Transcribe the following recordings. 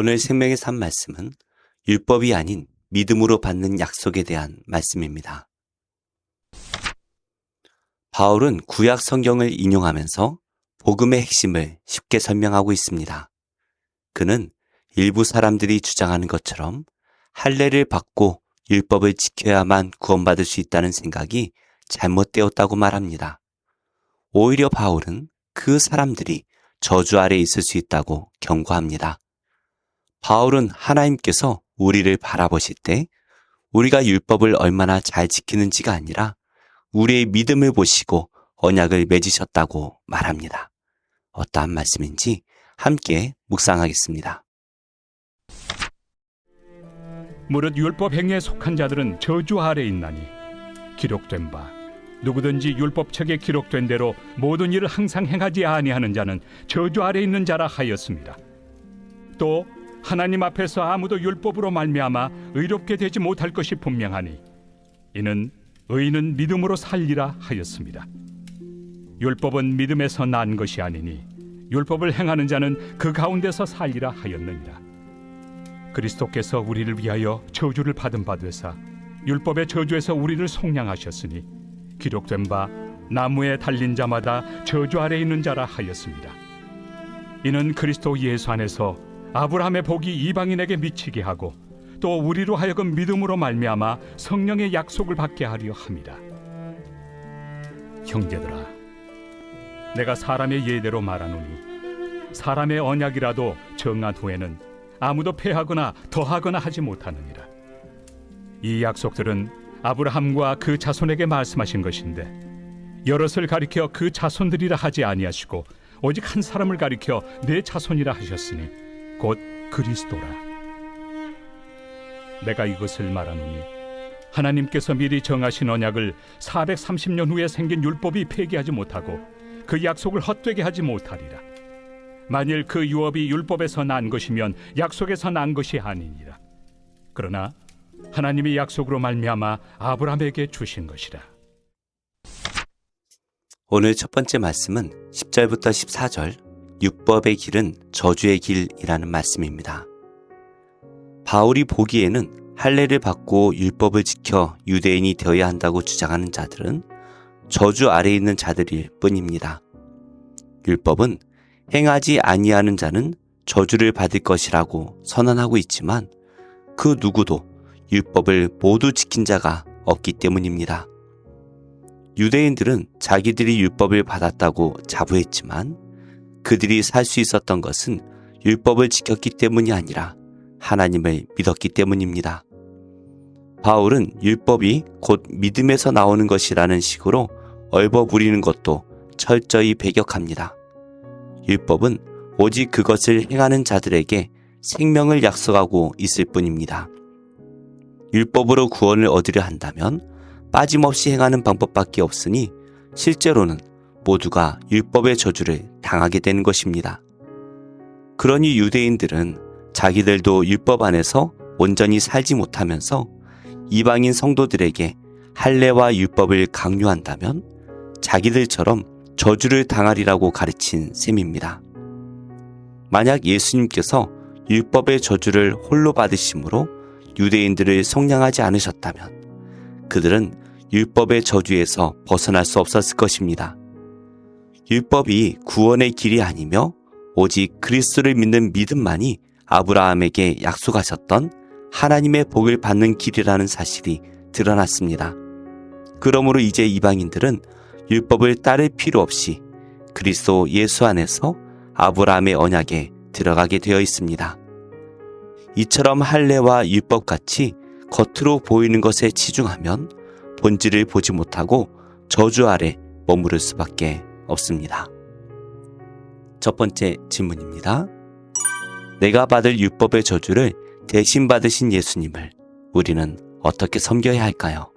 오늘 생명의 산 말씀은 율법이 아닌 믿음으로 받는 약속에 대한 말씀입니다. 바울은 구약 성경을 인용하면서 복음의 핵심을 쉽게 설명하고 있습니다. 그는 일부 사람들이 주장하는 것처럼 할례를 받고 율법을 지켜야만 구원받을 수 있다는 생각이 잘못되었다고 말합니다. 오히려 바울은 그 사람들이 저주 아래 있을 수 있다고 경고합니다. 바울은 하나님께서 우리를 바라보실 때 우리가 율법을 얼마나 잘 지키는지가 아니라 우리의 믿음을 보시고 언약을 맺으셨다고 말합니다. 어떠한 말씀인지 함께 묵상하겠습니다. 무릇 율법 행위에 속한 자들은 저주 아래 있나니 기록된 바 누구든지 율법책에 기록된 대로 모든 일을 항상 행하지 아니하는 자는 저주 아래 있는 자라 하였습니다. 또 하나님 앞에서 아무도 율법으로 말미암아 의롭게 되지 못할 것이 분명하니 이는 의인은 믿음으로 살리라 하였습니다. 율법은 믿음에서 난 것이 아니니 율법을 행하는 자는 그 가운데서 살리라 하였느니라. 그리스도께서 우리를 위하여 저주를 받은 바 되사 율법의 저주에서 우리를 속량하셨으니 기록된 바 나무에 달린 자마다 저주 아래 있는 자라 하였습니다. 이는 그리스도 예수 안에서 아브라함의 복이 이방인에게 미치게 하고 또 우리로 하여금 믿음으로 말미암아 성령의 약속을 받게 하려 함이라. 형제들아, 내가 사람의 예대로 말하노니 사람의 언약이라도 정한 후에는 아무도 패하거나 더하거나 하지 못하느니라. 이 약속들은 아브라함과 그 자손에게 말씀하신 것인데 여럿을 가리켜 그 자손들이라 하지 아니하시고 오직 한 사람을 가리켜 내 자손이라 하셨으니 곧 그리스도라. 내가 이것을 말하노니 하나님께서 미리 정하신 언약을 430년 후에 생긴 율법이 폐기하지 못하고 그 약속을 헛되게 하지 못하리라. 만일 그 유업이 율법에서 난 것이면 약속에서 난 것이 아니니라. 그러나 하나님이 약속으로 말미암아 아브라함에게 주신 것이라. 오늘 첫 번째 말씀은 10절부터 14절 율법의 길은 저주의 길이라는 말씀입니다. 바울이 보기에는 할례를 받고 율법을 지켜 유대인이 되어야 한다고 주장하는 자들은 저주 아래 있는 자들일 뿐입니다. 율법은 행하지 아니하는 자는 저주를 받을 것이라고 선언하고 있지만 그 누구도 율법을 모두 지킨 자가 없기 때문입니다. 유대인들은 자기들이 율법을 받았다고 자부했지만 그들이 살 수 있었던 것은 율법을 지켰기 때문이 아니라 하나님을 믿었기 때문입니다. 바울은 율법이 곧 믿음에서 나오는 것이라는 식으로 얼버무리는 것도 철저히 배격합니다. 율법은 오직 그것을 행하는 자들에게 생명을 약속하고 있을 뿐입니다. 율법으로 구원을 얻으려 한다면 빠짐없이 행하는 방법밖에 없으니 실제로는 모두가 율법의 저주를 당하게 되는 것입니다. 그러니 유대인들은 자기들도 율법 안에서 온전히 살지 못하면서 이방인 성도들에게 할례와 율법을 강요한다면 자기들처럼 저주를 당하리라고 가르친 셈입니다. 만약 예수님께서 율법의 저주를 홀로 받으심으로 유대인들을 성량하지 않으셨다면 그들은 율법의 저주에서 벗어날 수 없었을 것입니다. 율법이 구원의 길이 아니며 오직 그리스도를 믿는 믿음만이 아브라함에게 약속하셨던 하나님의 복을 받는 길이라는 사실이 드러났습니다. 그러므로 이제 이방인들은 율법을 따를 필요 없이 그리스도 예수 안에서 아브라함의 언약에 들어가게 되어 있습니다. 이처럼 할례와 율법 같이 겉으로 보이는 것에 치중하면 본질을 보지 못하고 저주 아래 머무를 수밖에 없습니다. 첫 번째 질문입니다. 내가 받을 율법의 저주를 대신 받으신 예수님을 우리는 어떻게 섬겨야 할까요?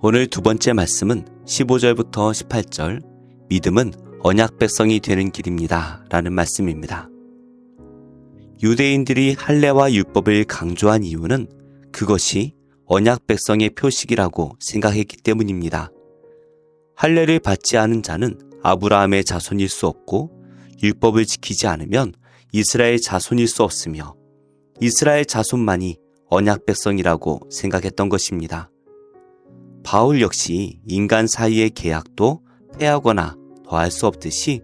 오늘 두 번째 말씀은 15절부터 18절 믿음은 언약 백성이 되는 길입니다. 라는 말씀입니다. 유대인들이 할례와 율법을 강조한 이유는 그것이 언약 백성의 표식이라고 생각했기 때문입니다. 할례를 받지 않은 자는 아브라함의 자손일 수 없고 율법을 지키지 않으면 이스라엘 자손일 수 없으며 이스라엘 자손만이 언약 백성이라고 생각했던 것입니다. 바울 역시 인간 사이의 계약도 폐하거나 더할 수 없듯이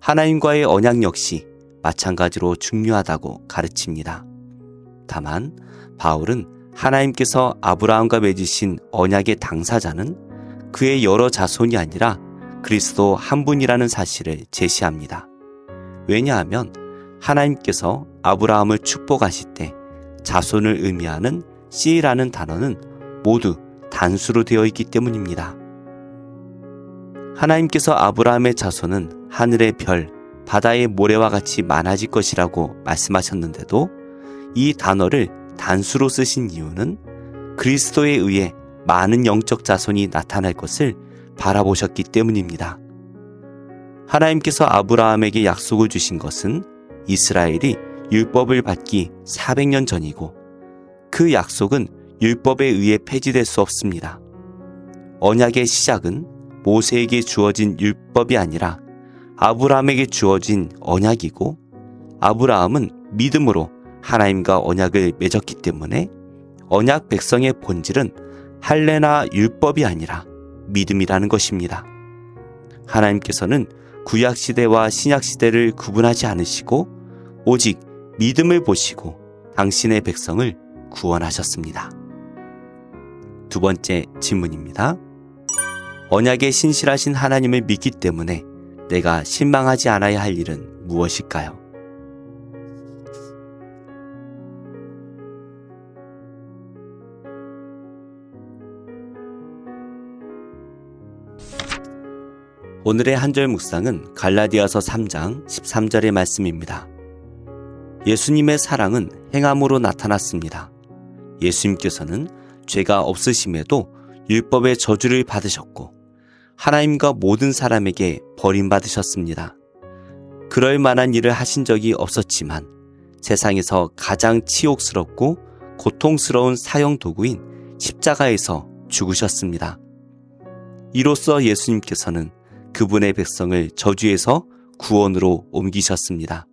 하나님과의 언약 역시 마찬가지로 중요하다고 가르칩니다. 다만 바울은 하나님께서 아브라함과 맺으신 언약의 당사자는 그의 여러 자손이 아니라 그리스도 한 분이라는 사실을 제시합니다. 왜냐하면 하나님께서 아브라함을 축복하실 때 자손을 의미하는 씨라는 단어는 모두 단수로 되어 있기 때문입니다. 하나님께서 아브라함의 자손은 하늘의 별, 바다의 모래와 같이 많아질 것이라고 말씀하셨는데도 이 단어를 단수로 쓰신 이유는 그리스도에 의해 많은 영적 자손이 나타날 것을 바라보셨기 때문입니다. 하나님께서 아브라함에게 약속을 주신 것은 이스라엘이 율법을 받기 400년 전이고 그 약속은 율법에 의해 폐지될 수 없습니다. 언약의 시작은 모세에게 주어진 율법이 아니라 아브라함에게 주어진 언약이고 아브라함은 믿음으로 하나님과 언약을 맺었기 때문에 언약 백성의 본질은 할례나 율법이 아니라 믿음이라는 것입니다. 하나님께서는 구약 시대와 신약 시대를 구분하지 않으시고 오직 믿음을 보시고 당신의 백성을 구원하셨습니다. 두 번째 질문입니다. 언약에 신실하신 하나님을 믿기 때문에 내가 실망하지 않아야 할 일은 무엇일까요? 오늘의 한절 묵상은 갈라디아서 3장 13절의 말씀입니다. 예수님의 사랑은 행함으로 나타났습니다. 예수님께서는 죄가 없으심에도 율법의 저주를 받으셨고 하나님과 모든 사람에게 버림받으셨습니다. 그럴 만한 일을 하신 적이 없었지만 세상에서 가장 치욕스럽고 고통스러운 사형 도구인 십자가에서 죽으셨습니다. 이로써 예수님께서는 그분의 백성을 저주에서 구원으로 옮기셨습니다.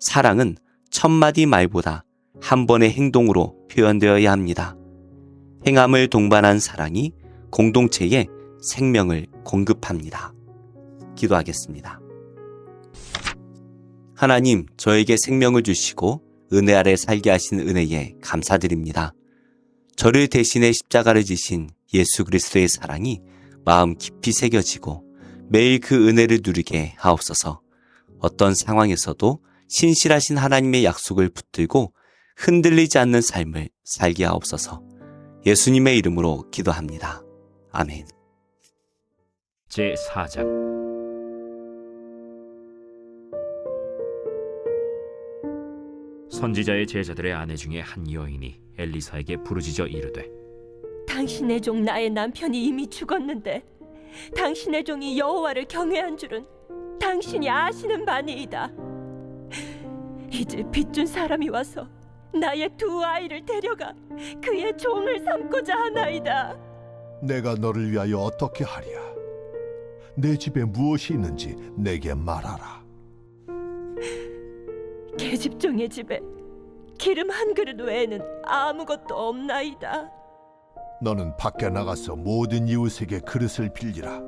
사랑은 천마디 말보다 한 번의 행동으로 표현되어야 합니다. 행함을 동반한 사랑이 공동체에 생명을 공급합니다. 기도하겠습니다. 하나님, 저에게 생명을 주시고 은혜 아래 살게 하신 은혜에 감사드립니다. 저를 대신해 십자가를 지신 예수 그리스도의 사랑이 마음 깊이 새겨지고 매일 그 은혜를 누리게 하옵소서. 어떤 상황에서도 신실하신 하나님의 약속을 붙들고 흔들리지 않는 삶을 살게 하옵소서. 예수님의 이름으로 기도합니다. 아멘. 제 4장 선지자의 제자들의 아내 중에 한 여인이 엘리사에게 부르짖어 이르되 당신의 종 나의 남편이 이미 죽었는데 당신의 종이 여호와를 경외한 줄은 당신이 아시는 바니이다. 이제 빚준 사람이 와서 나의 두 아이를 데려가 그의 종을 삼고자 하나이다. 내가 너를 위하여 어떻게 하랴? 내 집에 무엇이 있는지 내게 말하라. 계집종의 집에 기름 한 그릇 외에는 아무것도 없나이다. 너는 밖에 나가서 모든 이웃에게 그릇을 빌리라.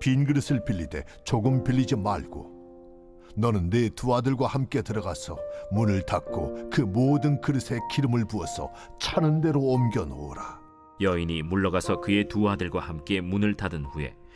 빈 그릇을 빌리되 조금 빌리지 말고 너는 네 두 아들과 함께 들어가서 문을 닫고 그 모든 그릇에 기름을 부어서 차는 대로 옮겨 놓으라. 여인이 물러가서 그의 두 아들과 함께 문을 닫은 후에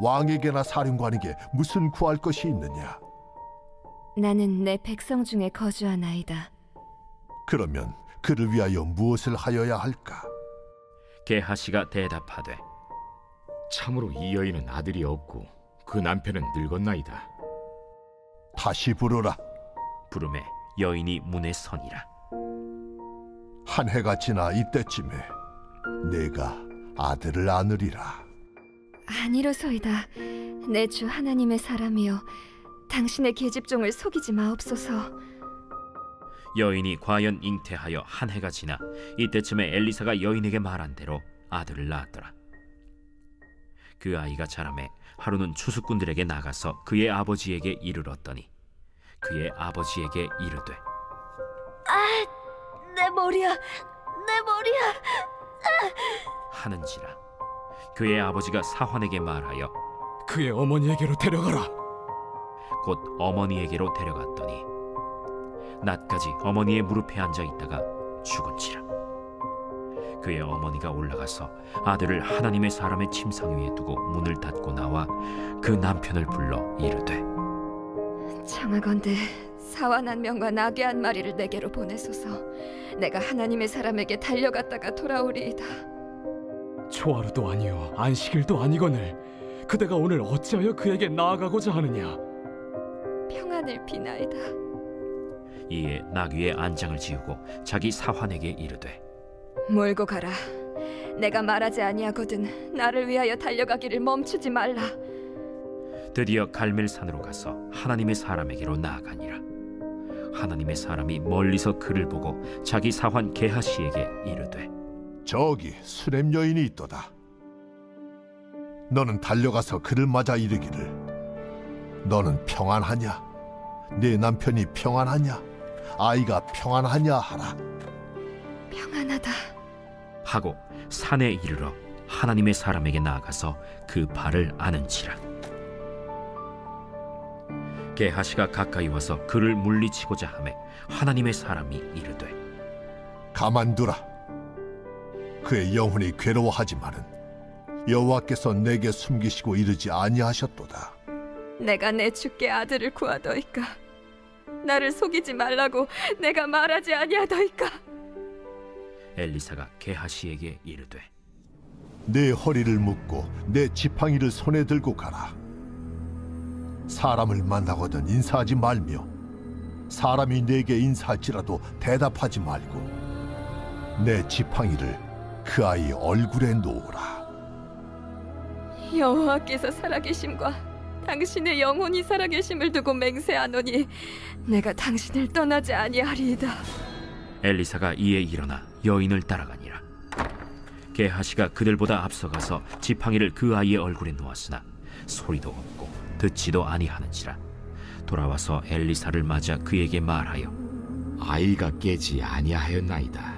왕에게나 사령관에게 무슨 구할 것이 있느냐? 나는 내 백성 중에 거주하나이다. 그러면 그를 위하여 무엇을 하여야 할까? 게하시가 대답하되 참으로 이 여인은 아들이 없고 그 남편은 늙었나이다. 다시 부르라. 부름에 여인이 문에 서니라 한 해가 지나 이때쯤에 내가 아들을 안으리라. 아니로소이다. 내 주 하나님의 사람이여, 당신의 계집종을 속이지 마옵소서. 여인이 과연 잉태하여 한 해가 지나 이때쯤에 엘리사가 여인에게 말한 대로 아들을 낳았더라. 그 아이가 자라매 하루는 추수꾼들에게 나가서 그의 아버지에게 이르렀더니 그의 아버지에게 이르되 내 머리야, 내 머리야. 하는지라 그의 아버지가 사환에게 말하여 그의 어머니에게로 데려가라. 곧 어머니에게로 데려갔더니 낮까지 어머니의 무릎에 앉아 있다가 죽은지라 그의 어머니가 올라가서 아들을 하나님의 사람의 침상 위에 두고 문을 닫고 나와 그 남편을 불러 이르되 청하건대 사완 한 명과 나귀 한 마리를 내게로 보내소서. 내가 하나님의 사람에게 달려갔다가 돌아오리이다. 초하루도 아니요 안식일도 아니거늘 그대가 오늘 어찌하여 그에게 나아가고자 하느냐? 평안을 비나이다. 이에 나귀의 안장을 지우고 자기 사환에게 이르되 몰고 가라. 내가 말하지 아니하거든 나를 위하여 달려가기를 멈추지 말라. 드디어 갈멜산으로 가서 하나님의 사람에게로 나아가니라 하나님의 사람이 멀리서 그를 보고 자기 사환 게하시에게 이르되 저기 수냄 여인이 있도다. 너는 달려가서 그를 맞아 이르기를 너는 평안하냐? 네 남편이 평안하냐? 아이가 평안하냐 하라. 평안하다. 하고 산에 이르러 하나님의 사람에게 나아가서 그 발을 아는지라 게하시가 가까이 와서 그를 물리치고자 하매 하나님의 사람이 이르되 가만두라. 그의 영혼이 괴로워하지만은 여호와께서 내게 숨기시고 이르지 아니하셨도다. 내가 내 주께 아들을 구하더이까. 나를 속이지 말라고 내가 말하지 아니하더이까. 엘리사가 게하시에게 이르되 내 허리를 묶고 내 지팡이를 손에 들고 가라. 사람을 만나거든 인사하지 말며 사람이 내게 인사할지라도 대답하지 말고 내 지팡이를 그 아이 얼굴에 놓으라. 여호와께서 살아계심과 당신의 영혼이 살아계심을 두고 맹세하노니 내가 당신을 떠나지 아니하리이다. 엘리사가 이에 일어나 여인을 따라가니라 게하시가 그들보다 앞서가서 지팡이를 그 아이의 얼굴에 놓았으나 소리도 없고 듣지도 아니하는지라 돌아와서 엘리사를 맞아 그에게 말하여 아이가 깨지 아니하였나이다.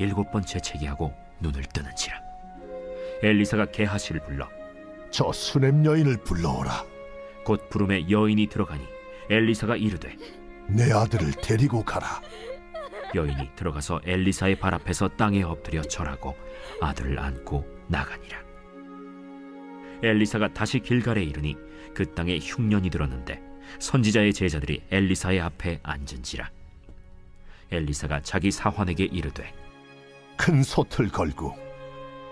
일곱 번 재채기하고 눈을 뜨는지라 엘리사가 게하시를 불러 저 수냄 여인을 불러오라. 곧 부름에 여인이 들어가니 엘리사가 이르되 내 아들을 데리고 가라. 여인이 들어가서 엘리사의 발 앞에서 땅에 엎드려 절하고 아들을 안고 나가니라 엘리사가 다시 길갈에 이르니 그 땅에 흉년이 들었는데 선지자의 제자들이 엘리사의 앞에 앉은지라 엘리사가 자기 사환에게 이르되 큰 솥을 걸고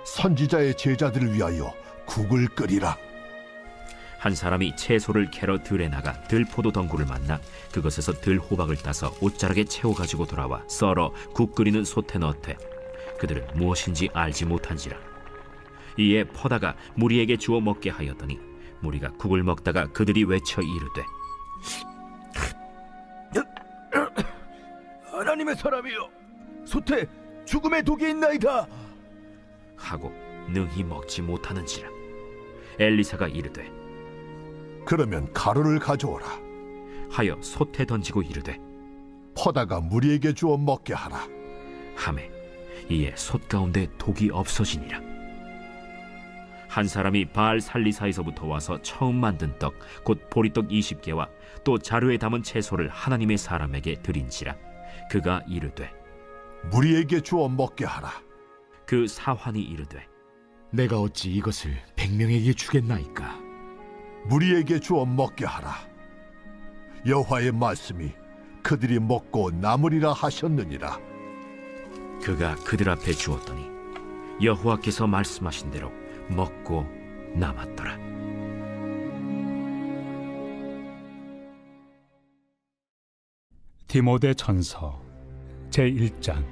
선지자의 제자들을 위하여 국을 끓이라. 한 사람이 채소를 캐러 들에 나가 들포도 덩굴을 만나 그것에서 들호박을 따서 옷자락에 채워 가지고 돌아와 썰어 국 끓이는 솥에 넣되 그들은 무엇인지 알지 못한지라 이에 퍼다가 무리에게 주어 먹게 하였더니 무리가 국을 먹다가 그들이 외쳐 이르되 하나님의 사람이여 소태 죽음의 독이 있나이다 하고 능히 먹지 못하는지라 엘리사가 이르되 그러면 가루를 가져오라. 하여 솥에 던지고 이르되 퍼다가 무리에게 주어 먹게 하라. 함에 이에 솥 가운데 독이 없어지니라 한 사람이 바알 살리사에서부터 와서 처음 만든 떡 곧 보리떡 20개와 또 자루에 담은 채소를 하나님의 사람에게 드린지라 그가 이르되 무리에게 주어 먹게 하라. 그 사환이 이르되 내가 어찌 이것을 백명에게 주겠나이까? 무리에게 주어 먹게 하라. 여호와의 말씀이 그들이 먹고 남으리라 하셨느니라. 그가 그들 앞에 주었더니 여호와께서 말씀하신 대로 먹고 남았더라 디모데 전서 제1장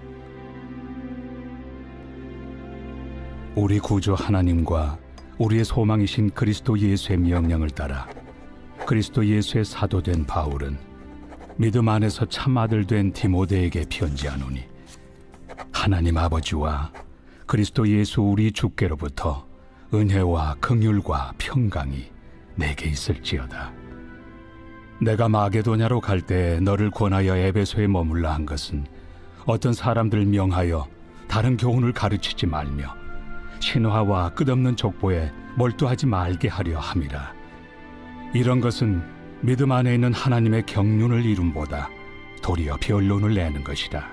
우리 구주 하나님과 우리의 소망이신 그리스도 예수의 명령을 따라 그리스도 예수의 사도된 바울은 믿음 안에서 참 아들 된 디모데에게 편지하노니 하나님 아버지와 그리스도 예수 우리 주께로부터 은혜와 긍휼과 평강이 내게 있을지어다. 내가 마게도냐로 갈 때 너를 권하여 에베소에 머물라 한 것은 어떤 사람들 명하여 다른 교훈을 가르치지 말며 신화와 끝없는 족보에 몰두하지 말게 하려 함이라. 이런 것은 믿음 안에 있는 하나님의 경륜을 이룸보다 도리어 변론을 내는 것이다.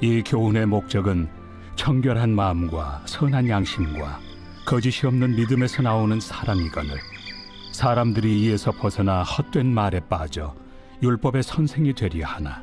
이 교훈의 목적은 청결한 마음과 선한 양심과 거짓이 없는 믿음에서 나오는 사랑이거늘 사람들이 이에서 벗어나 헛된 말에 빠져 율법의 선생이 되려 하나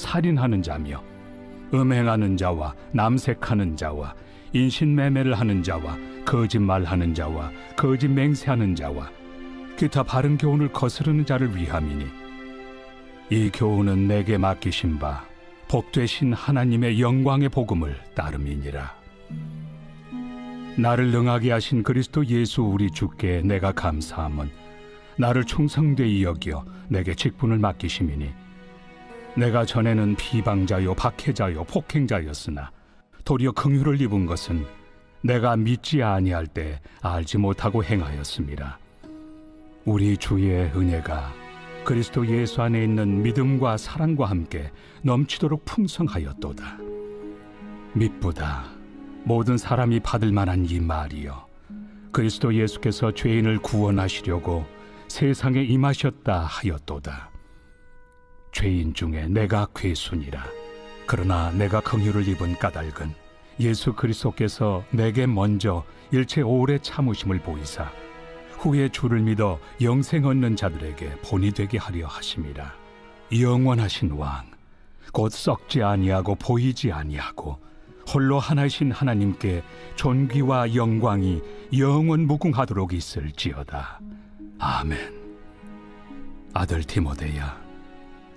살인하는 자며 음행하는 자와 남색하는 자와 인신매매를 하는 자와 거짓말하는 자와 거짓 맹세하는 자와 기타 바른 교훈을 거스르는 자를 위함이니 이 교훈은 내게 맡기신 바 복되신 하나님의 영광의 복음을 따름이니라. 나를 능하게 하신 그리스도 예수 우리 주께 내가 감사함은 나를 충성되이 여겨 내게 직분을 맡기심이니 내가 전에는 비방자요 박해자요 폭행자였으나 도리어 긍휼을 입은 것은 내가 믿지 아니할 때 알지 못하고 행하였습니다. 우리 주의 은혜가 그리스도 예수 안에 있는 믿음과 사랑과 함께 넘치도록 풍성하였도다. 믿보다 모든 사람이 받을 만한 이 말이여 그리스도 예수께서 죄인을 구원하시려고 세상에 임하셨다 하였도다. 죄인 중에 내가 괴순이라. 그러나 내가 긍휼을 입은 까닭은 예수 그리스도께서 내게 먼저 일체 오래 참으심을 보이사 후에 주를 믿어 영생 얻는 자들에게 본이 되게 하려 하심이라. 영원하신 왕, 곧 썩지 아니하고 보이지 아니하고 홀로 하나이신 하나님께 존귀와 영광이 영원 무궁하도록 있을지어다. 아멘. 아들 디모데야,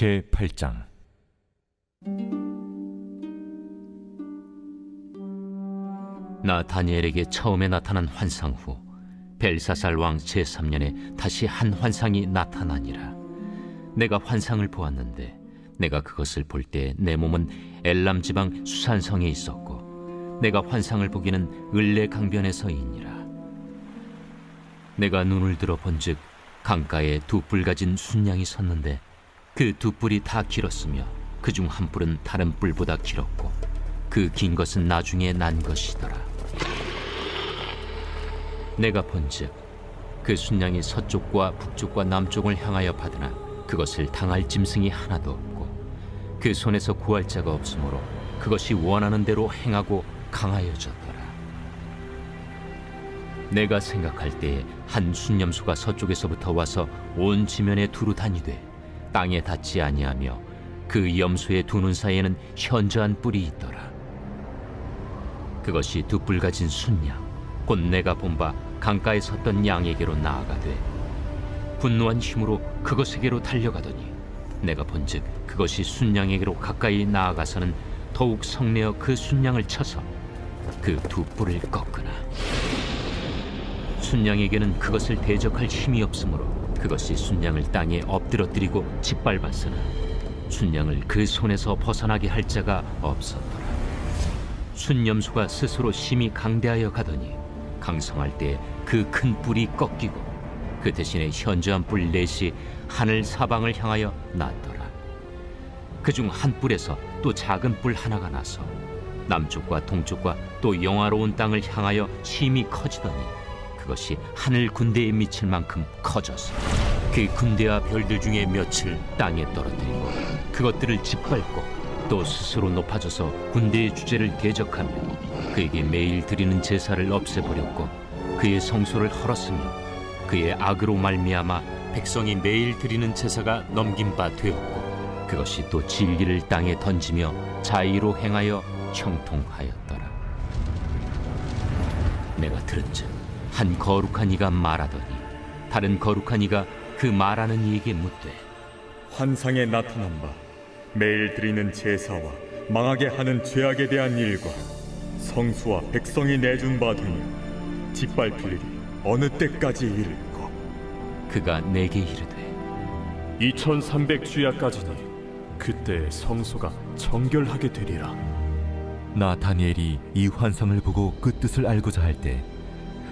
제 8장. 나 다니엘에게 처음에 나타난 환상 후 벨사살 왕 제3년에 다시 한 환상이 나타나니라. 내가 환상을 보았는데 내가 그것을 볼 때 내 몸은 엘람 지방 수산성에 있었고 내가 환상을 보기는 을레 강변에서이니라. 내가 눈을 들어 본즉 강가에 두 뿔 가진 순양이 섰는데 그 두 뿔이 다 길었으며 그 중 한 뿔은 다른 뿔보다 길었고 그 긴 것은 나중에 난 것이더라. 내가 본즉 그 순양이 서쪽과 북쪽과 남쪽을 향하여 받으나 그것을 당할 짐승이 하나도 없고 그 손에서 구할 자가 없으므로 그것이 원하는 대로 행하고 강하여졌더라. 내가 생각할 때에 한 순념수가 서쪽에서부터 와서 온 지면에 두루 다니되 땅에 닿지 아니하며 그 염소의 두 눈 사이에는 현저한 뿔이 있더라. 그것이 두 뿔 가진 순양 곧 내가 본 바 강가에 섰던 양에게로 나아가되 분노한 힘으로 그것에게로 달려가더니 내가 본즉 그것이 순양에게로 가까이 나아가서는 더욱 성내어 그 순양을 쳐서 그 두 뿔을 꺾으나 순양에게는 그것을 대적할 힘이 없으므로 그것이 순양을 땅에 엎드러뜨리고 짓밟았으나 순양을 그 손에서 벗어나게 할 자가 없었더라. 순념수가 스스로 심히 강대하여 가더니 강성할 때 그 큰 뿔이 꺾이고 그 대신에 현저한 뿔 넷이 하늘 사방을 향하여 났더라. 그 중 한 뿔에서 또 작은 뿔 하나가 나서 남쪽과 동쪽과 또 영화로운 땅을 향하여 심히 커지더니 그것이 하늘 군대에 미칠 만큼 커져서 그 군대와 별들 중에 몇을 땅에 떨어뜨리고 그것들을 짓밟고 또 스스로 높아져서 군대의 주제를 대적하며 그에게 매일 드리는 제사를 없애버렸고 그의 성소를 헐었으며 그의 악으로 말미암아 백성이 매일 드리는 제사가 넘긴 바 되었고 그것이 또 진리를 땅에 던지며 자의로 행하여 형통하였더라. 내가 들은즉 한 거룩한 이가 말하더니 다른 거룩한 이가 그 말하는 이에게 묻되 환상에 나타난 바 매일 드리는 제사와 망하게 하는 죄악에 대한 일과 성수와 백성이 내준 바 되며 짓밟힐 일이 어느 때까지 이를까? 그가 내게 이르되 2300주야까지니 그때 성소가 정결하게 되리라. 나 다니엘이 이 환상을 보고 그 뜻을 알고자 할 때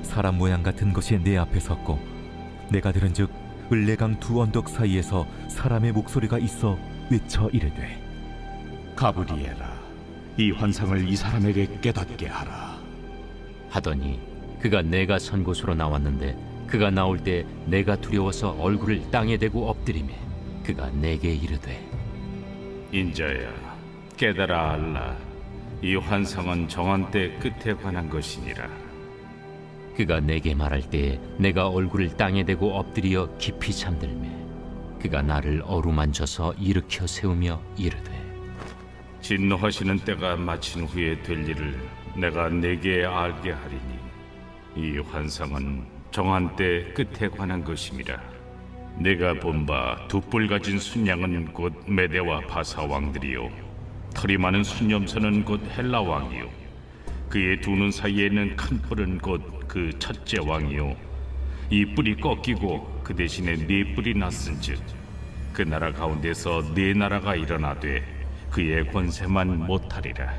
사람 모양 같은 것이 내 앞에 섰고 내가 들은즉 을레강 두 언덕 사이에서 사람의 목소리가 있어 외쳐 이르되 가브리엘아, 이 환상을 이 사람에게 깨닫게 하라. 하더니 그가 내가 선 곳으로 나왔는데 그가 나올 때 내가 두려워서 얼굴을 땅에 대고 엎드리매 그가 내게 이르되 인자야, 깨달아 알라. 이 환상은 정한 때 끝에 관한 것이니라. 그가 내게 말할 때에 내가 얼굴을 땅에 대고 엎드려 깊이 잠들매 그가 나를 어루만져서 일으켜 세우며 이르되 진노하시는 때가 마친 후에 될 일을 내가 내게 알게 하리니 이 환상은 정한 때 끝에 관한 것임이라. 내가 본 바 두뿔 가진 순양은 곧 메대와 바사 왕들이요 털이 많은 순염소는 곧 헬라 왕이요 그의 두 눈 사이에는 큰 뿔은 곧 그 첫째 왕이요. 이 뿔이 꺾이고 그 대신에 네 뿔이 났은즉 그 나라 가운데서 네 나라가 일어나되 그의 권세만 못하리라.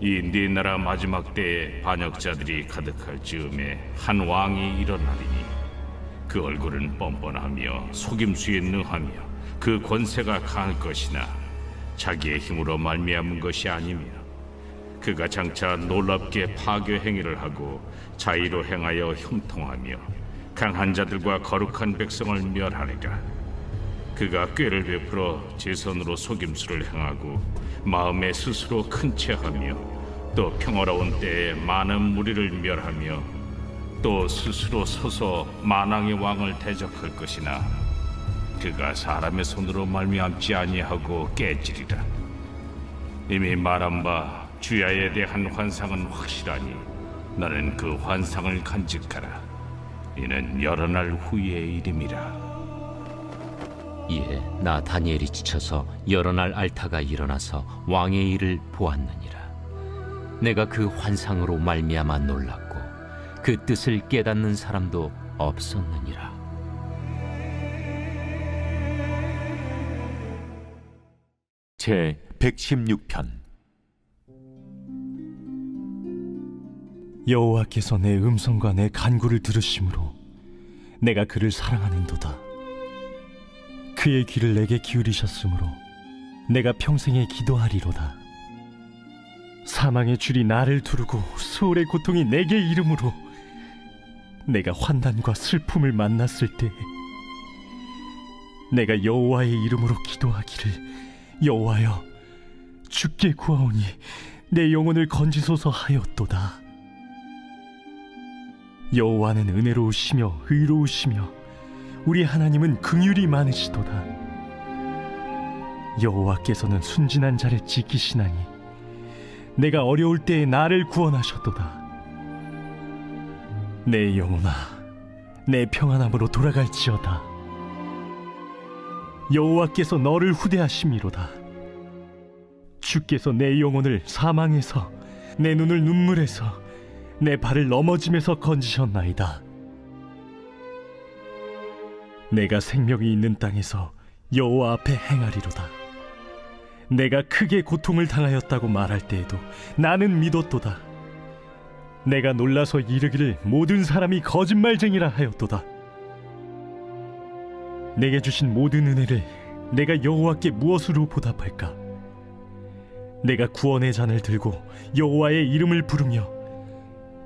이 네 나라 마지막 때에 반역자들이 가득할 즈음에 한 왕이 일어나리니 그 얼굴은 뻔뻔하며 속임수에 능하며 그 권세가 강할 것이나 자기의 힘으로 말미암은 것이 아니며 그가 장차 놀랍게 파괴 행위를 하고 자의로 행하여 형통하며 강한 자들과 거룩한 백성을 멸하리라. 그가 꾀를 베풀어 제 손으로 속임수를 행하고 마음에 스스로 큰 채하며 또 평화로운 때에 많은 무리를 멸하며 또 스스로 서서 만왕의 왕을 대적할 것이나 그가 사람의 손으로 말미암지 아니하고 깨지리라. 이미 말한 바 주야에 대한 환상은 확실하니 너는 그 환상을 간직하라. 이는 여러 날 후의 일임이라. 이에 나 다니엘이 지쳐서 여러 날 알타가 일어나서 왕의 일을 보았느니라. 내가 그 환상으로 말미암아 놀랐고 그 뜻을 깨닫는 사람도 없었느니라. 제 116편 여호와께서 내 음성과 내 간구를 들으심으로 내가 그를 사랑하는도다. 그의 귀를 내게 기울이셨으므로 내가 평생에 기도하리로다. 사망의 줄이 나를 두르고 수월의 고통이 내게 이름으로 내가 환난과 슬픔을 만났을 때 내가 여호와의 이름으로 기도하기를 여호와여 주께 구하오니 내 영혼을 건지소서 하였도다. 여호와는 은혜로우시며 의로우시며 우리 하나님은 긍휼이 많으시도다. 여호와께서는 순진한 자를 지키시나니 내가 어려울 때에 나를 구원하셨도다. 내 영혼아, 내 평안함으로 돌아갈지어다. 여호와께서 너를 후대하심이로다. 주께서 내 영혼을 사망에서 내 눈을 눈물에서 내 발을 넘어짐에서 건지셨나이다. 내가 생명이 있는 땅에서 여호와 앞에 행하리로다. 내가 크게 고통을 당하였다고 말할 때에도 나는 믿었도다. 내가 놀라서 이르기를 모든 사람이 거짓말쟁이라 하였도다. 내게 주신 모든 은혜를 내가 여호와께 무엇으로 보답할까? 내가 구원의 잔을 들고 여호와의 이름을 부르며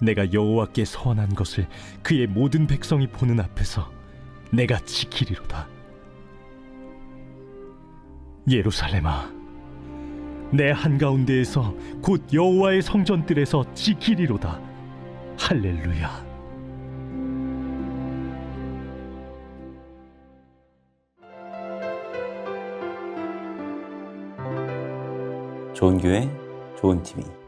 내가 여호와께 서원한 것을 그의 모든 백성이 보는 앞에서 내가 지키리로다. 예루살렘아, 내 한가운데에서 곧 여호와의 성전들에서 지키리로다. 할렐루야. 좋은 교회, 좋은 TV.